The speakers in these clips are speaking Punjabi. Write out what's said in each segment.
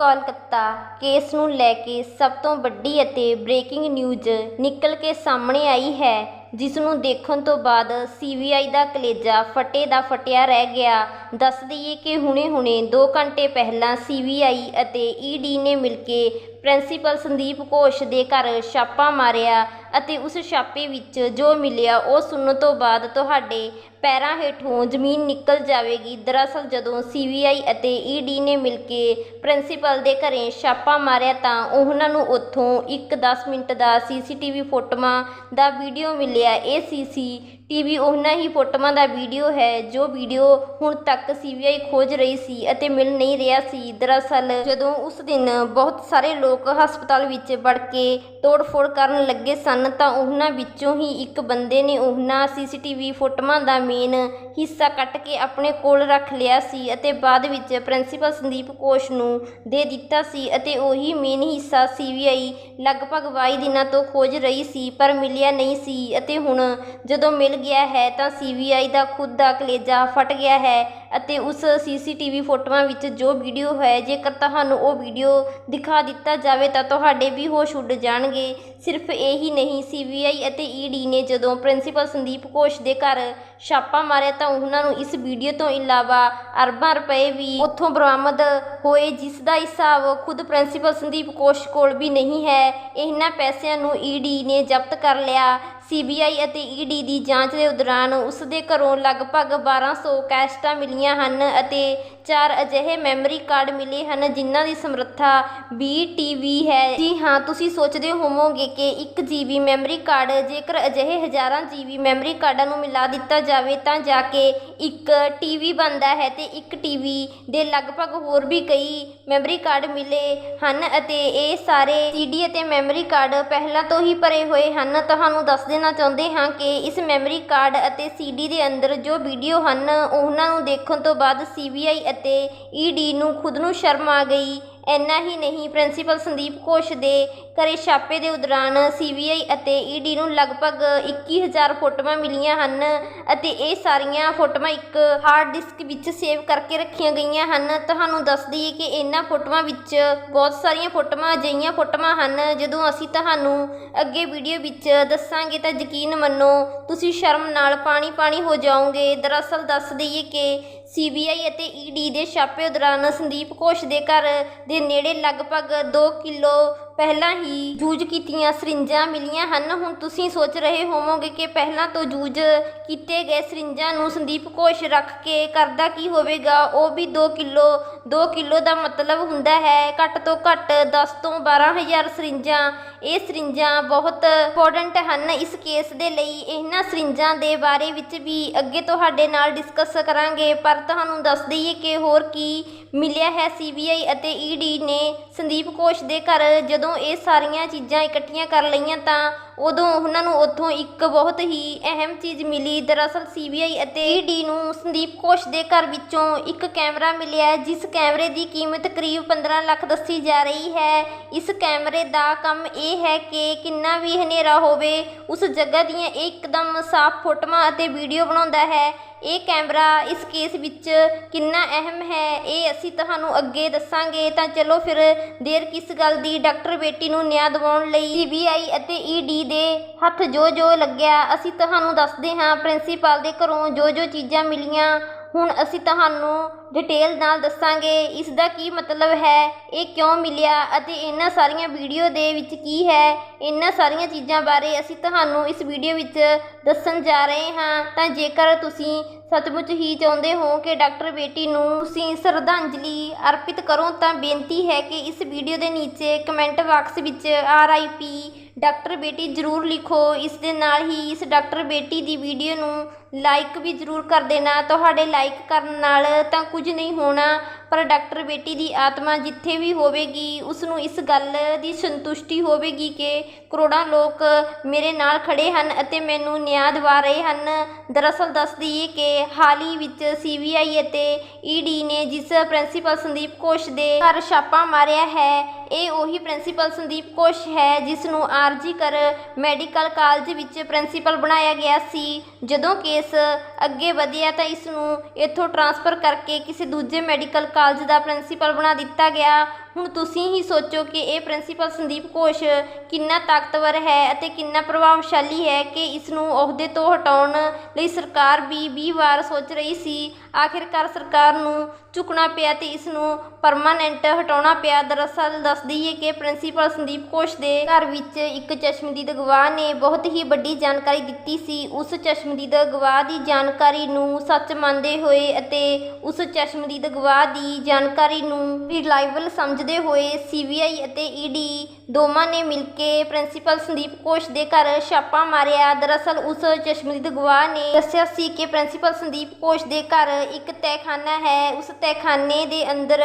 ਕੋਲਕਾਤਾ ਕੇਸ ਨੂੰ ਲੈ ਕੇ ਸਭ ਤੋਂ ਵੱਡੀ ਅਤੇ ਬ੍ਰੇਕਿੰਗ ਨਿਊਜ਼ ਨਿਕਲ ਕੇ ਸਾਹਮਣੇ ਆਈ ਹੈ, ਜਿਸ ਨੂੰ ਦੇਖਣ ਤੋਂ ਬਾਅਦ ਸੀਬੀਆਈ ਦਾ ਕਲੇਜਾ ਫਟੇ ਦਾ ਫਟਿਆ ਰਹਿ ਗਿਆ। ਦੱਸ ਦਈਏ ਕਿ ਹੁਣੇ-ਹੁਣੇ 2 ਘੰਟੇ ਪਹਿਲਾਂ ਸੀਬੀਆਈ ਅਤੇ ਈਡੀ ਨੇ ਮਿਲ ਕੇ ਪ੍ਰਿੰਸੀਪਲ ਸੰਦੀਪ ਘੋਸ਼ ਦੇ ਘਰ ਛਾਪਾ ਮਾਰਿਆ ਅਤੇ ਉਸ ਛਾਪੇ ਵਿੱਚ ਜੋ ਮਿਲਿਆ, ਉਹ ਸੁਣਨ ਤੋਂ ਬਾਅਦ ਤੁਹਾਡੇ ਪੈਰਾਂ ਹੇਠੋਂ ਜ਼ਮੀਨ ਨਿਕਲ ਜਾਵੇਗੀ। ਦਰਅਸਲ ਜਦੋਂ ਸੀਬੀਆਈ ਅਤੇ ਈਡੀ ਨੇ ਮਿਲ ਕੇ ਪ੍ਰਿੰਸੀਪਲ ਦੇ ਘਰੇ ਛਾਪਾ ਮਾਰਿਆ ਤਾਂ ਉਹਨਾਂ ਨੂੰ ਉੱਥੋਂ ਇੱਕ 10 ਮਿੰਟ ਦਾ ਸੀਸੀਟੀਵੀ ਫੋਟੋਆਂ ਦਾ ਵੀਡੀਓ ਮਿਲਿਆ। ਇਹ ਸੀਸੀਟੀਵੀ ਉਹਨਾਂ ਹੀ ਫੋਟੋਆਂ ਦਾ ਵੀਡੀਓ ਹੈ, ਜੋ ਵੀਡੀਓ ਹੁਣ ਤੱਕ ਸੀਬੀਆਈ ਖੋਜ ਰਹੀ ਸੀ ਅਤੇ ਮਿਲ ਨਹੀਂ ਰਿਹਾ ਸੀ। ਦਰਅਸਲ ਜਦੋਂ ਉਸ ਦਿਨ ਬਹੁਤ ਸਾਰੇ ਲੋਕ ਲੋਕ ਹਸਪਤਾਲ ਵਿੱਚ ਵੜ ਕੇ ਤੋੜ-ਫੋੜ ਕਰਨ ਲੱਗੇ ਸਨ ਤਾਂ ਉਹਨਾਂ ਵਿੱਚੋਂ ਹੀ ਇੱਕ ਬੰਦੇ ਨੇ ਉਹਨਾਂ ਸੀਸੀਟੀਵੀ ਫੋਟੋਆਂ ਦਾ ਮੇਨ ਹਿੱਸਾ ਕੱਟ ਕੇ ਆਪਣੇ ਕੋਲ ਰੱਖ ਲਿਆ ਸੀ ਅਤੇ ਬਾਅਦ ਵਿੱਚ ਪ੍ਰਿੰਸੀਪਲ ਸੰਦੀਪ ਘੋਸ਼ ਨੂੰ ਦੇ ਦਿੱਤਾ ਸੀ ਅਤੇ ਉਹੀ ਮੇਨ ਹਿੱਸਾ ਸੀਬੀਆਈ ਲਗਭਗ 22 ਦਿਨਾਂ ਤੋਂ ਖੋਜ ਰਹੀ ਸੀ ਪਰ ਮਿਲਿਆ ਨਹੀਂ ਸੀ ਅਤੇ ਹੁਣ ਜਦੋਂ ਮਿਲ ਗਿਆ ਹੈ ਤਾਂ ਸੀਬੀਆਈ ਦਾ ਖੁਦ ਦਾ ਕਲੇਜਾ ਫਟ ਗਿਆ ਹੈ। ਅਤੇ ਉਸ ਸੀਸੀਟੀਵੀ ਫੋਟੋਆਂ ਵਿੱਚ ਜੋ ਵੀਡੀਓ ਹੈ, ਜੇਕਰ ਤੁਹਾਨੂੰ ਉਹ ਵੀਡੀਓ ਦਿਖਾ ਦਿੱਤਾ ਜਾਵੇ ਤਾਂ ਤੁਹਾਡੇ ਵੀ ਹੋਸ਼ ਉੱਡ ਜਾਣਗੇ। ਸਿਰਫ ਇਹੀ ਨਹੀਂ, ਸੀਬੀਆਈ ਅਤੇ ਈਡੀ ਨੇ ਜਦੋਂ ਪ੍ਰਿੰਸੀਪਲ ਸੰਦੀਪ ਘੋਸ਼ ਦੇ ਘਰ ਛਾਪਾ ਮਾਰਿਆ ਤਾਂ ਉਹਨਾਂ ਨੂੰ ਇਸ ਵੀਡੀਓ ਤੋਂ ਇਲਾਵਾ ਅਰਬਾਂ ਰੁਪਏ ਵੀ ਉੱਥੋਂ ਬਰਾਮਦ ਹੋਏ, ਜਿਸ ਦਾ ਹਿਸਾਬ ਖੁਦ ਪ੍ਰਿੰਸੀਪਲ ਸੰਦੀਪ ਕੋਸ਼ ਕੋਲ ਵੀ ਨਹੀਂ ਹੈ। ਇਹਨਾਂ ਪੈਸਿਆਂ ਨੂੰ ਈਡੀ ਨੇ ਜ਼ਬਤ ਕਰ ਲਿਆ। ਸੀਬੀਆਈ ਅਤੇ ਈਡੀ ਦੀ ਜਾਂਚ ਦੇ ਦੌਰਾਨ ਉਸ ਦੇ ਘਰੋਂ ਲਗਭਗ 1200 ਕੈਸਟਾਂ ਮਿਲੀਆਂ ਹਨ ਅਤੇ ਚਾਰ ਅਜਿਹੇ ਮੈਮਰੀ ਕਾਰਡ ਮਿਲੇ ਹਨ ਜਿਨ੍ਹਾਂ ਦੀ ਸਮਰੱਥਾ 20 ਟੀਬੀ ਹੈ। ਜੀ ਹਾਂ, ਤੁਸੀਂ ਸੋਚਦੇ ਹੋਵੋਗੇ ਕਿ 1 ਜੀਬੀ ਮੈਮਰੀ ਕਾਰਡ, ਜੇਕਰ ਅਜਿਹੇ ਹਜ਼ਾਰਾਂ ਜੀਬੀ ਮੈਮਰੀ ਕਾਰਡਾਂ ਨੂੰ ਮਿਲਾ ਦਿੱਤਾ ਜਾਵੇ, ਤਾਂ ਜਾ ਕੇ ਇੱਕ ਟੀਵੀ ਬਣਦਾ ਹੈ ਤੇ ਇੱਕ ਟੀਵੀ ਦੇ ਲਗਭਗ ਹੋਰ ਵੀ ਕਈ ਮੈਮਰੀ ਕਾਰਡ ਮਿਲੇ ਹਨ ਅਤੇ ਇਹ ਸਾਰੇ ਸੀਡੀ ਅਤੇ ਮੈਮਰੀ ਕਾਰਡ ਪਹਿਲਾਂ ਤੋਂ ਹੀ ਭਰੇ ਹੋਏ ਹਨ। ਤੁਹਾਨੂੰ ਦੱਸ ਦੇਣਾ ਚਾਹੁੰਦੇ ਹਾਂ ਕਿ ਇਸ ਮੈਮਰੀ ਕਾਰਡ ਅਤੇ ਸੀਡੀ ਦੇ ਅੰਦਰ ਜੋ ਵੀਡੀਓ ਹਨ, ਉਹਨਾਂ ਨੂੰ ਦੇਖਣ ਤੋਂ ਬਾਅਦ ਸੀਬੀਆਈ ਅਤੇ ਈਡੀ ਨੂੰ ਖੁਦ ਨੂੰ ਸ਼ਰਮ ਆ ਗਈ। ਇੰਨਾ ਹੀ ਨਹੀਂ, ਪ੍ਰਿੰਸੀਪਲ ਸੰਦੀਪ ਘੋਸ਼ ਦੇ ਘਰੇ ਛਾਪੇ ਦੇ ਦੌਰਾਨ ਸੀਬੀਆਈ ਅਤੇ ਈਡੀ ਨੂੰ ਲਗਭਗ 21000 ਫੋਟੋਆਂ ਮਿਲੀਆਂ ਹਨ ਅਤੇ ਇਹ ਸਾਰੀਆਂ ਫੋਟੋਆਂ ਇੱਕ ਹਾਰਡ ਡਿਸਕ ਵਿੱਚ ਸੇਵ ਕਰਕੇ ਰੱਖੀਆਂ ਗਈਆਂ ਹਨ। ਤੁਹਾਨੂੰ ਦੱਸ ਦਈਏ ਕਿ ਇਹਨਾਂ ਫੋਟੋਆਂ ਵਿੱਚ ਬਹੁਤ ਸਾਰੀਆਂ ਫੋਟੋਆਂ, ਅਜਿਹੀਆਂ ਫੋਟੋਆਂ ਹਨ। ਜਦੋਂ ਅਸੀਂ ਤੁਹਾਨੂੰ ਅੱਗੇ ਵੀਡੀਓ ਵਿੱਚ ਦੱਸਾਂਗੇ ਤਾਂ ਯਕੀਨ ਮੰਨੋ, ਤੁਸੀਂ ਸ਼ਰਮ ਨਾਲ ਪਾਣੀ ਪਾਣੀ ਹੋ ਜਾਓਗੇ। ਦਰਅਸਲ ਦੱਸ ਦਈਏ ਕਿ ਸੀਬੀਆਈ ਅਤੇ ਈਡੀ ਦੇ ਛਾਪੇ ਦੌਰਾਨ ਸੰਦੀਪ ਘੋਸ਼ ਦੇ ਘਰ ਦੇ ਨੇੜੇ ਲਗਭਗ 2 ਕਿਲੋ ਪਹਿਲਾਂ ਹੀ ਯੂਜ਼ ਕੀਤੀਆਂ ਸਰਿੰਜਾਂ ਮਿਲੀਆਂ ਹਨ। ਹੁਣ ਤੁਸੀਂ ਸੋਚ ਰਹੇ ਹੋਵੋਗੇ ਕਿ ਪਹਿਲਾਂ ਤੋਂ ਯੂਜ਼ ਕੀਤੇ ਗਏ ਸਰਿੰਜਾਂ ਨੂੰ ਸੰਦੀਪ ਘੋਸ਼ ਰੱਖ ਕੇ ਕਰਦਾ ਕੀ ਹੋਵੇਗਾ? ਉਹ ਵੀ 2 ਕਿਲੋ 2 ਕਿਲੋ ਦਾ ਮਤਲਬ ਹੁੰਦਾ ਹੈ। ਘੱਟ ਤੋਂ ਘੱਟ 10 ਤੋਂ 12000 ਸਰਿੰਜਾਂ। ਇਹ ਸਰਿੰਜਾਂ ਬਹੁਤ ਇੰਪੋਰਟੈਂਟ ਹਨ। ਇਸ ਕੇਸ ਦੇ ਲਈ ਇਹਨਾਂ ਸਰਿੰਜਾਂ ਦੇ ਬਾਰੇ ਵਿੱਚ ਵੀ ਅੱਗੇ ਤੁਹਾਡੇ ਨਾਲ ਡਿਸਕਸ ਕਰਾਂਗੇ। ਪਰ ਤੁਹਾਨੂੰ ਦੱਸ ਦਈਏ ਕਿ ਹੋਰ ਕੀ ਮਿਲਿਆ ਹੈ। ਸੀਬੀਆਈ ਅਤੇ ਈਡੀ ਨੇ ਸੰਦੀਪ ਘੋਸ਼ ਦੇ ਘਰ। ਜਦੋਂ ਇਹ ਸਾਰੀਆਂ ਚੀਜ਼ਾਂ ਇਕੱਠੀਆਂ ਕਰ ਲਈਆਂ ਤਾਂ ਉਦੋਂ ਉਹਨਾਂ ਨੂੰ ਉੱਥੋਂ ਇੱਕ ਬਹੁਤ ਹੀ ਅਹਿਮ ਚੀਜ਼ ਮਿਲੀ। ਦਰਅਸਲ ਸੀਬੀਆਈ ਅਤੇ ਈਡੀ ਨੂੰ ਸੰਦੀਪ ਘੋਸ਼ ਦੇ ਘਰ ਵਿੱਚੋਂ ਇੱਕ ਕੈਮਰਾ ਮਿਲਿਆ, ਜਿਸ ਕੈਮਰੇ ਦੀ ਕੀਮਤ ਕਰੀਬ 15 ਲੱਖ ਦੱਸੀ ਜਾ ਰਹੀ ਹੈ। ਇਸ ਕੈਮਰੇ ਦਾ ਕੰਮ ਇਹ ਹੈ ਕਿ ਕਿੰਨਾ ਵੀ ਹਨੇਰਾ ਹੋਵੇ, ਉਸ ਜਗ੍ਹਾ ਦੀਆਂ ਇਹ ਇੱਕਦਮ ਸਾਫ਼ ਫੋਟੋਆਂ ਅਤੇ ਵੀਡੀਓ ਬਣਾਉਂਦਾ ਹੈ। ਇਹ ਕੈਮਰਾ ਇਸ ਕੇਸ ਵਿੱਚ ਕਿੰਨਾ ਅਹਿਮ ਹੈ, ਇਹ ਅਸੀਂ ਤੁਹਾਨੂੰ ਅੱਗੇ ਦੱਸਾਂਗੇ। ਤਾਂ ਚਲੋ ਫਿਰ ਦੇਰ ਕਿਸ ਗੱਲ ਦੀ? ਡਾਕਟਰ ਬੇਟੀ ਨੂੰ ਨਿਆਂ ਦਿਵਾਉਣ ਲਈ ਸੀਬੀਆਈ ਅਤੇ ਈਡੀ ਦੇ ਹੱਥ ਜੋ ਜੋ ਲੱਗਿਆ, ਅਸੀਂ ਤੁਹਾਨੂੰ ਦੱਸਦੇ ਹਾਂ, ਪ੍ਰਿੰਸੀਪਲ ਦੇ ਘਰੋਂ ਜੋ ਜੋ ਚੀਜ਼ਾਂ ਮਿਲੀਆਂ। ਹੁਣ ਅਸੀਂ ਤੁਹਾਨੂੰ ਡਿਟੇਲ ਨਾਲ ਦੱਸਾਂਗੇ ਇਸ ਦਾ ਕੀ ਮਤਲਬ ਹੈ, ਇਹ ਕਿਉਂ ਮਿਲਿਆ ਅਤੇ ਇਹਨਾਂ ਸਾਰੀਆਂ ਵੀਡੀਓ ਦੇ ਵਿੱਚ ਕੀ ਹੈ, ਇਹਨਾਂ ਸਾਰੀਆਂ ਚੀਜ਼ਾਂ ਬਾਰੇ ਅਸੀਂ ਤੁਹਾਨੂੰ ਇਸ ਵੀਡੀਓ ਵਿੱਚ ਦੱਸਣ ਜਾ ਰਹੇ ਹਾਂ। ਤਾਂ ਜੇਕਰ ਤੁਸੀਂ ਸੱਚਮੁੱਚ ਹੀ ਚਾਹੁੰਦੇ ਹੋ ਕਿ ਡਾਕਟਰ ਬੇਟੀ ਨੂੰ ਤੁਸੀਂ ਸ਼ਰਧਾਂਜਲੀ ਅਰਪਿਤ ਕਰੋ, ਤਾਂ ਬੇਨਤੀ ਹੈ ਕਿ ਇਸ ਵੀਡੀਓ ਦੇ ਨੀਚੇ ਕਮੈਂਟ ਬਾਕਸ ਵਿੱਚ ਆਰ ਆਈ ਪੀ ਡਾਕਟਰ ਬੇਟੀ ਜ਼ਰੂਰ ਲਿਖੋ। ਇਸ ਦੇ ਨਾਲ ਹੀ ਇਸ ਡਾਕਟਰ ਬੇਟੀ ਦੀ ਵੀਡੀਓ ਨੂੰ ਲਾਈਕ ਵੀ ਜ਼ਰੂਰ ਕਰ ਦੇਣਾ। ਤੁਹਾਡੇ ਲਾਈਕ ਕਰਨ ਨਾਲ ਤਾਂ ਕੁਝ ਨਹੀਂ ਹੋਣਾ। ਪਰ ਡਾਕਟਰ ਬੇਟੀ ਦੀ ਆਤਮਾ ਜਿੱਥੇ ਵੀ ਹੋਵੇਗੀ ਉਸ ਨੂੰ ਇਸ ਗੱਲ ਦੀ ਸੰਤੁਸ਼ਟੀ ਹੋਵੇਗੀ ਕਿ ਕਰੋੜਾਂ ਲੋਕ ਮੇਰੇ ਨਾਲ ਖੜੇ ਹਨ ਅਤੇ ਮੈਨੂੰ ਨਿਆਂ ਦਿਵਾ ਰਹੇ ਹਨ। ਦਰਅਸਲ ਦੱਸ ਦਈਏ ਕਿ ਹਾਲ ਹੀ ਵਿੱਚ ਸੀਬੀਆਈ ਅਤੇ ਈਡੀ ਨੇ ਜਿਸ ਪ੍ਰਿੰਸੀਪਲ ਸੰਦੀਪ ਘੋਸ਼ ਦੇ ਘਰ ਛਾਪਾ ਮਾਰਿਆ ਹੈ, ਇਹ ਉਹੀ ਪ੍ਰਿੰਸੀਪਲ ਸੰਦੀਪ ਘੋਸ਼ ਹੈ ਜਿਸ ਨੂੰ ਆਰਜੀ ਕਰ ਮੈਡੀਕਲ ਕਾਲਜ ਵਿੱਚ ਪ੍ਰਿੰਸੀਪਲ ਬਣਾਇਆ ਗਿਆ ਸੀ। ਜਦੋਂ ਕਿ ਕੇਸ ਅੱਗੇ ਵਧਿਆ ਤਾਂ ਇਸ ਨੂੰ ਇੱਥੋਂ ਟ੍ਰਾਂਸਫਰ ਕਰਕੇ ਕਿਸੇ ਦੂਜੇ ਮੈਡੀਕਲ ਕਾਲਜ ਦਾ ਪ੍ਰਿੰਸੀਪਲ ਬਣਾ ਦਿੱਤਾ ਗਿਆ। ਹੁਣ ਤੁਸੀਂ ਹੀ ਸੋਚੋ ਕਿ ਇਹ ਪ੍ਰਿੰਸੀਪਲ ਸੰਦੀਪ ਘੋਸ਼ ਕਿੰਨਾ ਤਾਕਤਵਰ ਹੈ ਅਤੇ ਕਿੰਨਾ ਪ੍ਰਭਾਵਸ਼ਾਲੀ ਹੈ ਕਿ ਇਸ ਨੂੰ ਅਹੁਦੇ ਤੋਂ ਹਟਾਉਣ ਲਈ ਸਰਕਾਰ ਵੀ 20 ਵਾਰ ਸੋਚ ਰਹੀ ਸੀ। ਆਖਿਰਕਾਰ ਸਰਕਾਰ ਨੂੰ ਝੁਕਣਾ ਪਿਆ ਤੇ ਇਸ ਨੂੰ ਪਰਮਾਨੈਂਟ ਹਟਾਉਣਾ ਪਿਆ। ਦਰਅਸਲ ਦੱਸ ਦਈਏ ਕਿ ਪ੍ਰਿੰਸੀਪਲ ਸੰਦੀਪ ਘੋਸ਼ ਦੇ ਘਰ ਵਿੱਚ ਇੱਕ ਚਸ਼ਮਦੀਦ ਗਵਾਹ ਨੇ ਬਹੁਤ ਹੀ ਵੱਡੀ ਜਾਣਕਾਰੀ ਦਿੱਤੀ ਸੀ। ਉਸ ਚਸ਼ਮਦੀਦ ਗਵਾਹ ਦੀ ਜਾਣਕਾਰੀ ਨੂੰ ਸੱਚ ਮੰਨਦੇ ਹੋਏ ਅਤੇ ਉਸ ਚਸ਼ਮਦੀਦ ਗਵਾਹ ਦੀ ਜਾਣਕਾਰੀ ਨੂੰ ਰਿਲਾਈਬਲ ਸਮਝ ਸਮਝਦੇ ਹੋਏ ਸੀਬੀਆਈ ਅਤੇ ਈਡੀ ਦੋਵਾਂ ਨੇ ਮਿਲ ਕੇ ਪ੍ਰਿੰਸੀਪਲ ਸੰਦੀਪ ਘੋਸ਼ ਦੇ ਘਰ ਛਾਪਾ ਮਾਰਿਆ। ਦਰਅਸਲ ਉਸ ਚਸ਼ਮਦੀਦ ਗਵਾਹ ਨੇ ਦੱਸਿਆ ਸੀ ਕਿ ਪ੍ਰਿੰਸੀਪਲ ਸੰਦੀਪ ਘੋਸ਼ ਦੇ ਘਰ ਇੱਕ ਤਹਿਖਾਨਾ ਹੈ। ਉਸ ਤਹਿਖਾਨੇ ਦੇ ਅੰਦਰ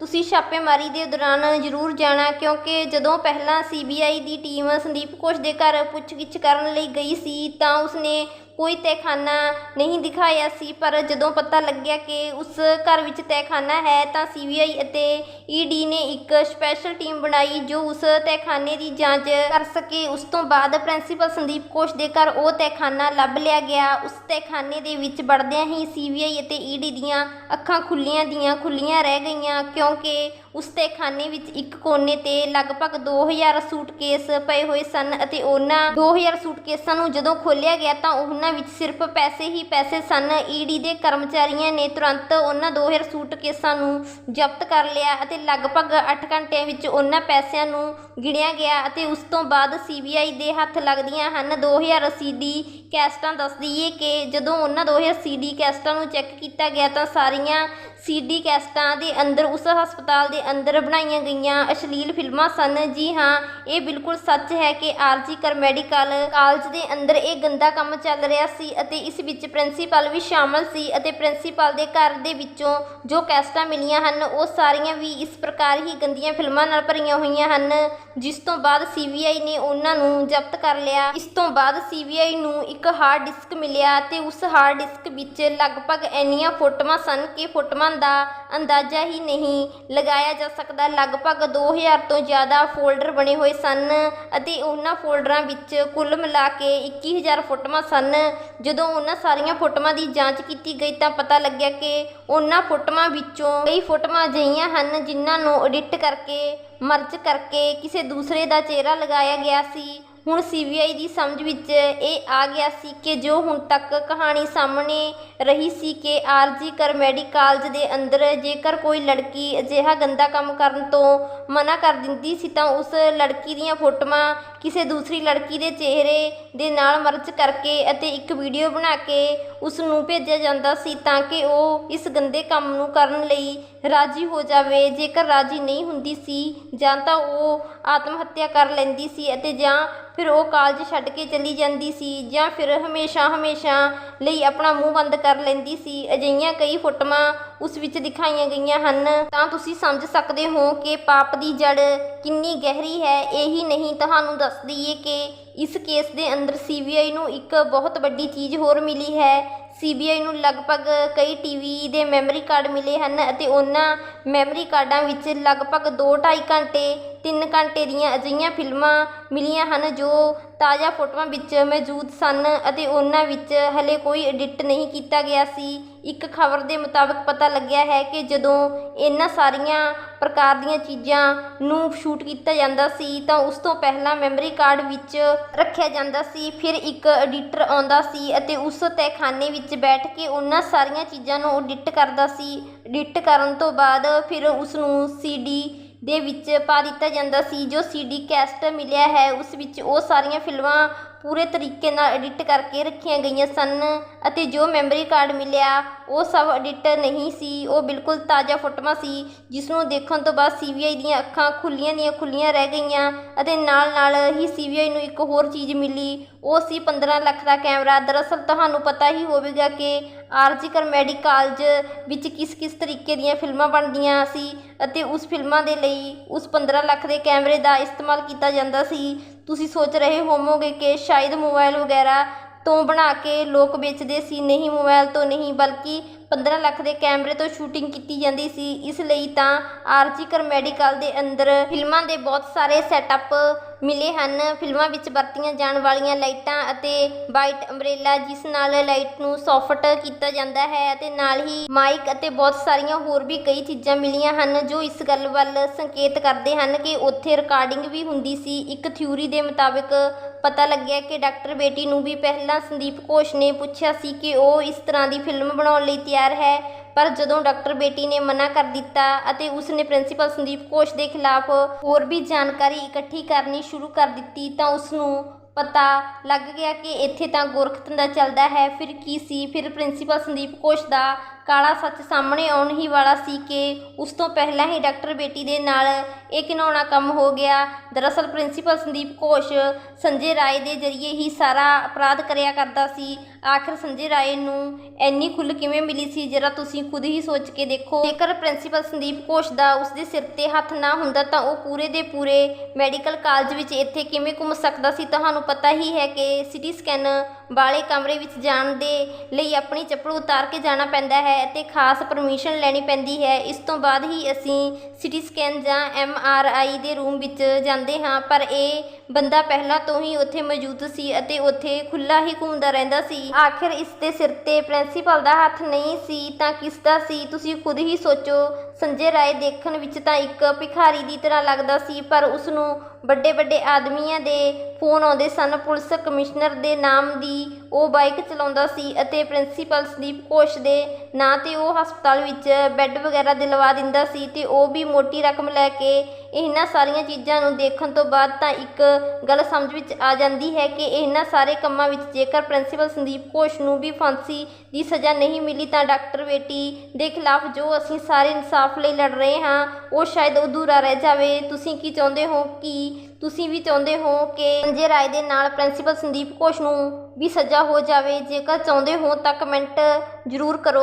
ਤੁਸੀਂ ਛਾਪੇਮਾਰੀ ਦੇ ਦੌਰਾਨ ਜ਼ਰੂਰ ਜਾਣਾ, ਕਿਉਂਕਿ ਜਦੋਂ ਪਹਿਲਾਂ ਸੀਬੀਆਈ ਦੀ ਟੀਮ ਸੰਦੀਪ ਘੋਸ਼ ਦੇ ਘਰ ਪੁੱਛਗਿੱਛ ਕਰਨ ਲਈ ਗਈ ਸੀ, ਤਾਂ ਉਸਨੇ ਕੋਈ ਤਹਿਖਾਨਾ ਨਹੀਂ ਦਿਖਾਇਆ ਸੀ, ਪਰ ਜਦੋਂ ਪਤਾ ਲੱਗਿਆ ਕਿ ਉਸ ਘਰ ਵਿੱਚ ਤਹਿਖਾਨਾ ਹੈ, ਤਾਂ ਸੀਬੀਆਈ ਅਤੇ ਈਡੀ ਨੇ ਇੱਕ ਸਪੈਸ਼ਲ ਟੀਮ ਬਣਾਈ ਜੋ ਉਸ ਤਹਿਖਾਨੇ ਦੀ ਜਾਂਚ ਕਰ ਸਕੇ। ਉਸ ਤੋਂ ਬਾਅਦ ਪ੍ਰਿੰਸੀਪਲ ਸੰਦੀਪ ਘੋਸ਼ ਦੇ ਘਰ ਉਹ ਤਹਿਖਾਨਾ ਲੱਭ ਲਿਆ ਗਿਆ। ਉਸ ਤਹਿਖਾਨੇ ਦੇ ਵਿੱਚ ਵੜਦਿਆਂ ਹੀ ਸੀਬੀਆਈ ਅਤੇ ਈਡੀ ਦੀਆਂ ਅੱਖਾਂ ਖੁੱਲੀਆਂ ਦੀਆਂ ਖੁੱਲੀਆਂ ਰਹਿ ਗਈਆਂ, ਕਿਉਂਕਿ ਉਸ ਦੇ ਖਾਨੇ ਵਿੱਚ ਇੱਕ ਕੋਨੇ ਤੇ ਲਗਭਗ 2000 ਸੂਟਕੇਸ ਪਏ ਹੋਏ ਸਨ ਅਤੇ ਉਹਨਾਂ 2000 ਸੂਟਕੇਸਾਂ ਨੂੰ ਜਦੋਂ ਖੋਲ੍ਹਿਆ ਗਿਆ ਤਾਂ ਉਹਨਾਂ ਵਿੱਚ ਸਿਰਫ ਪੈਸੇ ਹੀ ਪੈਸੇ ਸਨ। ਈਡੀ ਦੇ ਕਰਮਚਾਰੀਆਂ ਨੇ ਤੁਰੰਤ ਉਹਨਾਂ 2000 ਸੂਟਕੇਸਾਂ ਨੂੰ ਜ਼ਬਤ ਕਰ ਲਿਆ ਅਤੇ ਲਗਭਗ 8 ਘੰਟਿਆਂ ਵਿੱਚ ਉਹਨਾਂ ਪੈਸਿਆਂ ਨੂੰ ਗਿਣਿਆ ਗਿਆ ਅਤੇ ਉਸ ਤੋਂ ਬਾਅਦ ਸੀਬੀਆਈ ਦੇ ਹੱਥ ਲੱਗਦੀਆਂ ਹਨ। 2000 ਸੀਡੀ ਕੈਸਟਾਂ ਦੱਸ ਦਈਏ ਕਿ ਜਦੋਂ ਉਹਨਾਂ 2000 ਸੀਡੀ ਕੈਸਟਾਂ ਨੂੰ ਚੈੱਕ ਕੀਤਾ ਗਿਆ ਤਾਂ ਸਾਰੀਆਂ ਸੀਡੀ ਕੈਸਟਾਂ ਦੇ ਅੰਦਰ ਉਸ ਹਸਪਤਾਲ ਦੇ ਅੰਦਰ ਬਣਾਈਆਂ ਗਈਆਂ ਅਸ਼ਲੀਲ ਫਿਲਮਾਂ ਸਨ। ਜੀ ਹਾਂ, ਇਹ ਬਿਲਕੁਲ ਸੱਚ ਹੈ ਕਿ ਆਰਜੀ ਕਰ ਮੈਡੀਕਲ ਕਾਲਜ ਦੇ ਅੰਦਰ ਇਹ ਗੰਦਾ ਕੰਮ ਚੱਲ ਰਿਹਾ ਸੀ ਅਤੇ ਇਸ ਵਿੱਚ ਪ੍ਰਿੰਸੀਪਲ ਵੀ ਸ਼ਾਮਲ ਸੀ ਅਤੇ ਪ੍ਰਿੰਸੀਪਲ ਦੇ ਘਰ ਦੇ ਵਿੱਚੋਂ ਜੋ ਕੈਸਟਾਂ ਮਿਲੀਆਂ ਹਨ, ਉਹ ਸਾਰੀਆਂ ਵੀ ਇਸ ਪ੍ਰਕਾਰ ਹੀ ਗੰਦੀਆਂ ਫਿਲਮਾਂ ਨਾਲ ਭਰੀਆਂ ਹੋਈਆਂ ਹਨ, ਜਿਸ ਤੋਂ ਬਾਅਦ ਸੀਬੀਆਈ ਨੇ ਉਹਨਾਂ ਨੂੰ ਜ਼ਬਤ ਕਰ ਲਿਆ। ਇਸ ਤੋਂ ਬਾਅਦ ਸੀਬੀਆਈ ਨੂੰ ਇੱਕ ਹਾਰਡ ਡਿਸਕ ਮਿਲਿਆ ਤੇ ਉਸ ਹਾਰਡ ਡਿਸਕ ਵਿੱਚ ਲਗਭਗ ਇੰਨੀਆਂ ਫੋਟੋਆਂ ਸਨ ਕਿ ਫੋਟੋਆਂ ਦਾ ਅੰਦਾਜ਼ਾ ਹੀ ਨਹੀਂ ਲਗਾਇਆ ਜਾ ਸਕਦਾ। ਲਗਭਗ 2000 ਤੋਂ ਜ਼ਿਆਦਾ ਫੋਲਡਰ ਬਣੇ ਹੋਏ ਸਨ ਅਤੇ ਉਹਨਾਂ ਫੋਲਡਰਾਂ ਵਿੱਚ ਕੁੱਲ ਮਿਲਾ ਕੇ 21000 ਫੋਟੋਆਂ ਸਨ। ਜਦੋਂ ਉਹਨਾਂ ਸਾਰੀਆਂ ਫੋਟੋਆਂ ਦੀ ਜਾਂਚ ਕੀਤੀ ਗਈ ਤਾਂ ਪਤਾ ਲੱਗਿਆ ਕਿ ਉਹਨਾਂ ਫੋਟੋਆਂ ਵਿੱਚੋਂ ਕਈ ਫੋਟੋਆਂ ਅਜਿਹੀਆਂ ਹਨ ਜਿਨ੍ਹਾਂ ਨੂੰ ਐਡਿਟ ਕਰਕੇ ਮਰਜ ਕਰਕੇ ਕਿਸੇ ਦੂਸਰੇ ਦਾ ਚਿਹਰਾ ਲਗਾਇਆ ਗਿਆ ਸੀ। ਹੁਣ ਸੀਬੀਆਈ ਦੀ ਸਮਝ ਵਿੱਚ ਇਹ ਆ ਗਿਆ ਸੀ ਕਿ ਜੋ ਹੁਣ ਤੱਕ ਕਹਾਣੀ ਸਾਹਮਣੇ ਰਹੀ ਸੀ ਕਿ ਆਰਜੀ ਕਰ ਮੈਡੀਕਾਲਜ ਦੇ ਅੰਦਰ ਜੇਕਰ ਕੋਈ ਲੜਕੀ ਅਜਿਹਾ ਗੰਦਾ ਕੰਮ ਕਰਨ ਤੋਂ ਮਨਾ ਕਰ ਦਿੰਦੀ ਸੀ ਤਾਂ ਉਸ ਲੜਕੀ ਦੀਆਂ ਫੋਟੋਆਂ ਕਿਸੇ ਦੂਸਰੀ ਲੜਕੀ ਦੇ ਚਿਹਰੇ ਦੇ ਨਾਲ ਮਰਜ ਕਰਕੇ ਅਤੇ ਇੱਕ ਵੀਡੀਓ ਬਣਾ ਕੇ ਉਸ ਨੂੰ ਭੇਜਿਆ ਜਾਂਦਾ ਸੀ ਤਾਂ ਕਿ ਉਹ ਇਸ ਗੰਦੇ ਕੰਮ ਨੂੰ ਕਰਨ ਲਈ ਰਾਜੀ ਹੋ ਜਾਵੇ। ਜੇਕਰ ਰਾਜੀ ਨਹੀਂ ਹੁੰਦੀ ਸੀ ਜਾਂ ਤਾਂ ਉਹ ਆਤਮ ਹੱਤਿਆ ਕਰ ਲੈਂਦੀ ਸੀ ਅਤੇ ਜਾਂ ਫਿਰ ਉਹ ਕਾਲਜ ਛੱਡ ਕੇ ਚਲੀ ਜਾਂਦੀ ਸੀ ਜਾਂ ਫਿਰ ਹਮੇਸ਼ਾ ਹਮੇਸ਼ਾ ਲਈ ਆਪਣਾ ਮੂੰਹ ਬੰਦ ਕਰ ਲੈਂਦੀ ਸੀ। ਅਜਿਹੀਆਂ ਕਈ ਫੋਟੋਆਂ ਉਸ ਵਿੱਚ ਦਿਖਾਈਆਂ ਗਈਆਂ ਹਨ। ਤਾਂ ਤੁਸੀਂ ਸਮਝ ਸਕਦੇ ਹੋ ਕਿ ਪਾਪ ਦੀ ਜੜ ਕਿੰਨੀ ਗਹਿਰੀ ਹੈ। ਇਹੀ ਨਹੀਂ, ਤੁਹਾਨੂੰ ਦੱਸ ਦਈਏ ਕਿ ਇਸ ਕੇਸ ਦੇ ਅੰਦਰ ਸੀਬੀਆਈ ਨੂੰ ਇੱਕ ਬਹੁਤ ਵੱਡੀ ਚੀਜ਼ ਹੋਰ ਮਿਲੀ ਹੈ। ਸੀਬੀਆਈ ਨੂੰ ਲਗਭਗ ਕਈ ਟੀਵੀ ਦੇ ਮੈਮਰੀ ਕਾਰਡ ਮਿਲੇ ਹਨ ਅਤੇ ਉਹਨਾਂ ਮੈਮਰੀ ਕਾਰਡਾਂ ਵਿੱਚ ਲਗਭਗ 2.5 ਘੰਟੇ ਤਿੰਨ ਘੰਟੇ ਦੀਆਂ ਅਜਿਹੀਆਂ ਫਿਲਮਾਂ ਮਿਲੀਆਂ ਹਨ ਜੋ ਤਾਜ਼ਾ ਫੋਟੋਆਂ ਵਿੱਚ ਮੌਜੂਦ ਸਨ ਅਤੇ ਉਹਨਾਂ ਵਿੱਚ ਹਲੇ ਕੋਈ ਐਡਿਟ ਨਹੀਂ ਕੀਤਾ ਗਿਆ ਸੀ। ਇੱਕ ਖਬਰ ਦੇ ਮੁਤਾਬਕ ਪਤਾ ਲੱਗਿਆ ਹੈ ਕਿ ਜਦੋਂ ਇਹਨਾਂ ਸਾਰੀਆਂ ਪ੍ਰਕਾਰ ਦੀਆਂ ਚੀਜ਼ਾਂ ਨੂੰ ਸ਼ੂਟ ਕੀਤਾ ਜਾਂਦਾ ਸੀ ਤਾਂ ਉਸ ਤੋਂ ਪਹਿਲਾਂ ਮੈਮਰੀ ਕਾਰਡ ਵਿੱਚ ਰੱਖਿਆ ਜਾਂਦਾ ਸੀ। ਫਿਰ ਇੱਕ ਐਡੀਟਰ ਆਉਂਦਾ ਸੀ ਅਤੇ ਉਸ ਤਹਿਖਾਨੇ ਵਿੱਚ ਬੈਠ ਕੇ ਉਹਨਾਂ ਸਾਰੀਆਂ ਚੀਜ਼ਾਂ ਨੂੰ ਐਡਿਟ ਕਰਦਾ ਸੀ। ਐਡਿਟ ਕਰਨ ਤੋਂ ਬਾਅਦ ਫਿਰ ਉਸ ਨੂੰ ਸੀਡੀ ਦੇ ਵਿੱਚ ਪਾ ਦਿੱਤਾ ਜਾਂਦਾ ਸੀ, ਜੋ ਸੀ ਡੀ ਕੈਸਟ ਮਿਲਿਆ ਹੈ, ਉਸ ਵਿੱਚ ਉਹ ਸਾਰੀਆਂ ਫਿਲਮਾਂ ਪੂਰੇ ਤਰੀਕੇ ਨਾਲ ਐਡਿਟ ਕਰਕੇ ਰੱਖੀਆਂ ਗਈਆਂ ਸਨ ਅਤੇ ਜੋ ਮੈਮਰੀ ਕਾਰਡ ਮਿਲਿਆ, ਉਹ ਸਭ ਐਡਿਟ ਨਹੀਂ ਸੀ। ਉਹ ਬਿਲਕੁਲ ਤਾਜ਼ਾ ਫੋਟੋਆਂ ਸੀ ਜਿਸ ਨੂੰ ਦੇਖਣ ਤੋਂ ਬਾਅਦ ਸੀਬੀਆਈ ਦੀਆਂ ਅੱਖਾਂ ਖੁੱਲੀਆਂ ਦੀਆਂ ਖੁੱਲੀਆਂ ਰਹਿ ਗਈਆਂ ਅਤੇ ਨਾਲ ਨਾਲ ਹੀ ਸੀਬੀਆਈ ਨੂੰ ਇੱਕ ਹੋਰ ਚੀਜ਼ ਮਿਲੀ। ਉਹ ਸੀ 15 ਲੱਖ ਦਾ ਕੈਮਰਾ। ਦਰਅਸਲ ਤੁਹਾਨੂੰ ਪਤਾ ਹੀ ਹੋਵੇਗਾ ਕਿ ਆਰਜੀਕਰ ਮੈਡੀਕਾਲਜ ਵਿੱਚ ਕਿਸ ਕਿਸ ਤਰੀਕੇ ਦੀਆਂ ਫਿਲਮਾਂ ਬਣਦੀਆਂ ਸੀ ਅਤੇ ਉਸ ਫਿਲਮਾਂ ਦੇ ਲਈ ਉਸ 15 ਲੱਖ ਦੇ ਕੈਮਰੇ ਦਾ ਇਸਤੇਮਾਲ ਕੀਤਾ ਜਾਂਦਾ ਸੀ। ਤੁਸੀਂ ਸੋਚ ਰਹੇ ਹੋਵੋਗੇ ਕਿ ਸ਼ਾਇਦ ਮੋਬਾਈਲ ਵਗੈਰਾ ਤੋਂ ਬਣਾ ਕੇ ਲੋਕ ਵੇਚਦੇ ਸੀ। ਨਹੀਂ ਮੋਬਾਈਲ ਤੋਂ ਨਹੀਂ, ਬਲਕਿ 15 ਲੱਖ ਦੇ ਕੈਮਰੇ ਤੋਂ ਸ਼ੂਟਿੰਗ ਕੀਤੀ ਜਾਂਦੀ ਸੀ। ਇਸ ਲਈ ਤਾਂ ਆਰਜੀਕਰ ਮੈਡੀਕਲ ਦੇ ਅੰਦਰ ਫਿਲਮਾਂ ਦੇ ਬਹੁਤ ਸਾਰੇ ਸੈਟਅਪ ਮਿਲੇ ਹਨ। ਫਿਲਮਾਂ ਵਿੱਚ ਵਰਤੀਆਂ ਜਾਣ ਵਾਲੀਆਂ ਲਾਈਟਾਂ ਅਤੇ ਵਾਈਟ ਅੰਬ੍ਰੇਲਾ ਜਿਸ ਨਾਲ ਲਾਈਟ ਨੂੰ ਸੌਫਟ ਕੀਤਾ ਜਾਂਦਾ ਹੈ ਅਤੇ ਨਾਲ ਹੀ ਮਾਈਕ ਅਤੇ ਬਹੁਤ ਸਾਰੀਆਂ ਹੋਰ ਵੀ ਕਈ ਚੀਜ਼ਾਂ ਮਿਲੀਆਂ ਹਨ ਜੋ ਇਸ ਗੱਲ ਵੱਲ ਸੰਕੇਤ ਕਰਦੇ ਹਨ ਕਿ ਉੱਥੇ ਰਿਕਾਰਡਿੰਗ ਵੀ ਹੁੰਦੀ ਸੀ। ਇੱਕ ਥਿਊਰੀ ਦੇ ਮੁਤਾਬਕ ਪਤਾ ਲੱਗਿਆ ਕਿ ਡਾਕਟਰ ਬੇਟੀ ਨੂੰ ਵੀ ਪਹਿਲਾਂ ਸੰਦੀਪ ਘੋਸ਼ ਨੇ ਪੁੱਛਿਆ ਸੀ ਕਿ ਉਹ ਇਸ ਤਰ੍ਹਾਂ ਦੀ ਫਿਲਮ ਬਣਾਉਣ ਲਈ ਤਿਆਰ ਹੈ। ਪਰ ਜਦੋਂ ਡਾਕਟਰ ਬੇਟੀ ਨੇ ਮਨਾ ਕਰ ਦਿੱਤਾ ਅਤੇ ਉਸ ਨੇ ਪ੍ਰਿੰਸੀਪਲ ਸੰਦੀਪ ਘੋਸ਼ ਦੇ ਖਿਲਾਫ ਹੋਰ ਵੀ ਜਾਣਕਾਰੀ ਇਕੱਠੀ ਕਰਨੀ ਸ਼ੁਰੂ ਕਰ ਦਿੱਤੀ ਤਾਂ ਉਸ ਨੂੰ ਪਤਾ ਲੱਗ ਗਿਆ ਕਿ ਇੱਥੇ ਤਾਂ ਗੋਰਖ ਧੰਦਾ ਚੱਲਦਾ ਹੈ, ਫਿਰ ਕੀ ਸੀ? ਫਿਰ ਪ੍ਰਿੰਸੀਪਲ ਸੰਦੀਪ ਘੋਸ਼ ਦਾ ਕਾਲਾ ਸੱਚ ਸਾਹਮਣੇ ਆਉਣ ਹੀ ਵਾਲਾ ਸੀ ਕਿ ਉਸ ਤੋਂ ਪਹਿਲਾਂ ਹੀ ਡਾਕਟਰ ਬੇਟੀ ਦੇ ਨਾਲ ਇਹ ਘਿਨਾਉਣਾ ਕੰਮ ਹੋ ਗਿਆ। ਦਰਅਸਲ ਪ੍ਰਿੰਸੀਪਲ ਸੰਦੀਪ ਘੋਸ਼ ਸੰਜੇ ਰਾਏ ਦੇ ਜ਼ਰੀਏ ਹੀ ਸਾਰਾ ਅਪਰਾਧ ਕਰਿਆ ਕਰਦਾ ਸੀ। ਆਖਿਰ ਸੰਜੇ ਰਾਏ ਨੂੰ ਇੰਨੀ ਖੁੱਲ੍ਹ ਕਿਵੇਂ ਮਿਲੀ ਸੀ ਜਰਾ ਤੁਸੀਂ ਖੁਦ ਹੀ ਸੋਚ ਕੇ ਦੇਖੋ? ਜੇਕਰ ਪ੍ਰਿੰਸੀਪਲ ਸੰਦੀਪ ਘੋਸ਼ ਦਾ ਉਸ ਦੇ ਸਿਰ ਤੇ ਹੱਥ ਨਾ ਹੁੰਦਾ ਤਾਂ ਉਹ ਪੂਰੇ ਦੇ ਪੂਰੇ ਮੈਡੀਕਲ ਕਾਲਜ ਵਿੱਚ ਇੱਥੇ ਕਿਵੇਂ ਘੁੰਮ ਸਕਦਾ ਸੀ? ਤੁਹਾਨੂੰ ਪਤਾ ਹੀ ਹੈ ਕਿ ਸਿਟੀ ਸਕੈਨ ਵਾਲੇ ਕਮਰੇ ਵਿੱਚ ਜਾਣ ਦੇ ਲਈ ਆਪਣੀ ਚੱਪਲ ਉਤਾਰ ਕੇ ਜਾਣਾ ਪੈਂਦਾ ਹੈ ਅਤੇ ਖਾਸ ਪਰਮਿਸ਼ਨ ਲੈਣੀ ਪੈਂਦੀ ਹੈ। ਇਸ ਤੋਂ ਬਾਅਦ ਹੀ ਅਸੀਂ ਸਿਟੀ ਸਕੈਨ ਜਾਂ ਐਮ ਆਰ ਆਈ ਦੇ ਰੂਮ ਵਿੱਚ ਜਾਂਦੇ ਹਾਂ, ਪਰ ਇਹ ਬੰਦਾ ਪਹਿਲਾਂ ਤੋਂ ਹੀ ਉੱਥੇ ਮੌਜੂਦ ਸੀ ਅਤੇ ਉੱਥੇ ਖੁੱਲਾ ਹੀ ਘੁੰਮਦਾ ਰਹਿੰਦਾ ਸੀ। ਆਖਿਰ ਇਸ ਦੇ ਸਿਰ ਤੇ ਪ੍ਰਿੰਸੀਪਲ ਦਾ ਹੱਥ ਨਹੀਂ ਸੀ ਤਾਂ ਕਿਸ ਦਾ ਸੀ? ਤੁਸੀਂ ਖੁਦ ਹੀ ਸੋਚੋ। ਸੰਜੇ ਰਾਏ ਦੇਖਣ ਵਿੱਚ ਤਾਂ ਇੱਕ ਭਿਖਾਰੀ ਦੀ ਤਰ੍ਹਾਂ ਲੱਗਦਾ ਸੀ, ਪਰ ਉਸ ਨੂੰ ਵੱਡੇ ਵੱਡੇ ਆਦਮੀਆਂ ਦੇ ਫੋਨ ਆਉਂਦੇ ਸਨ। ਪੁਲਿਸ ਕਮਿਸ਼ਨਰ ਦੇ ਨਾਮ ਦੀ ਉਹ ਬਾਈਕ ਚਲਾਉਂਦਾ ਸੀ ਅਤੇ ਪ੍ਰਿੰਸੀਪਲ ਸੰਦੀਪ ਘੋਸ਼ ਦੇ ਨਾਂ ਤੇ ਉਹ ਹਸਪਤਾਲ ਵਿੱਚ ਬੈੱਡ ਵਗੈਰਾ ਦਿਲਵਾ ਦਿੰਦਾ ਸੀ ਤੇ ਉਹ ਵੀ ਮੋਟੀ ਰਕਮ ਲੈ ਕੇ ਇਹਨਾਂ ਸਾਰੀਆਂ ਚੀਜ਼ਾਂ ਨੂੰ ਦੇਖਣ ਤੋਂ ਬਾਅਦ ਤਾਂ ਇੱਕ ਗੱਲ ਸਮਝ ਵਿੱਚ ਆ ਜਾਂਦੀ ਹੈ ਕਿ ਇਹਨਾਂ ਸਾਰੇ ਕੰਮਾਂ ਵਿੱਚ ਜੇਕਰ ਪ੍ਰਿੰਸੀਪਲ ਸੰਦੀਪ ਘੋਸ਼ ਨੂੰ ਵੀ ਫਾਂਸੀ ਦੀ ਸਜ਼ਾ ਨਹੀਂ ਮਿਲੀ ਤਾਂ ਡਾਕਟਰ ਬੇਟੀ ਦੇ ਖਿਲਾਫ ਜੋ ਅਸੀਂ ਸਾਰੇ ਇਨਸਾਫ ਲਈ ਲੜ ਰਹੇ ਹਾਂ, ਉਹ ਸ਼ਾਇਦ ਅਧੂਰਾ ਰਹਿ ਜਾਵੇ। ਤੁਸੀਂ ਕੀ ਚਾਹੁੰਦੇ ਹੋ ਕਿ, ਤੁਸੀਂ ਵੀ ਚਾਹੁੰਦੇ ਹੋ ਕਿ ਸੰਜੇ ਰਾਏ ਦੇ ਨਾਲ ਪ੍ਰਿੰਸੀਪਲ ਸੰਦੀਪ ਘੋਸ਼ ਨੂੰ ਵੀ ਸਜ਼ਾ ਹੋ ਜਾਵੇ ਜੇਕਰ ਚਾਹੁੰਦੇ ਹੋ ਤਾਂ ਕਮੈਂਟ ਜ਼ਰੂਰ ਕਰੋ।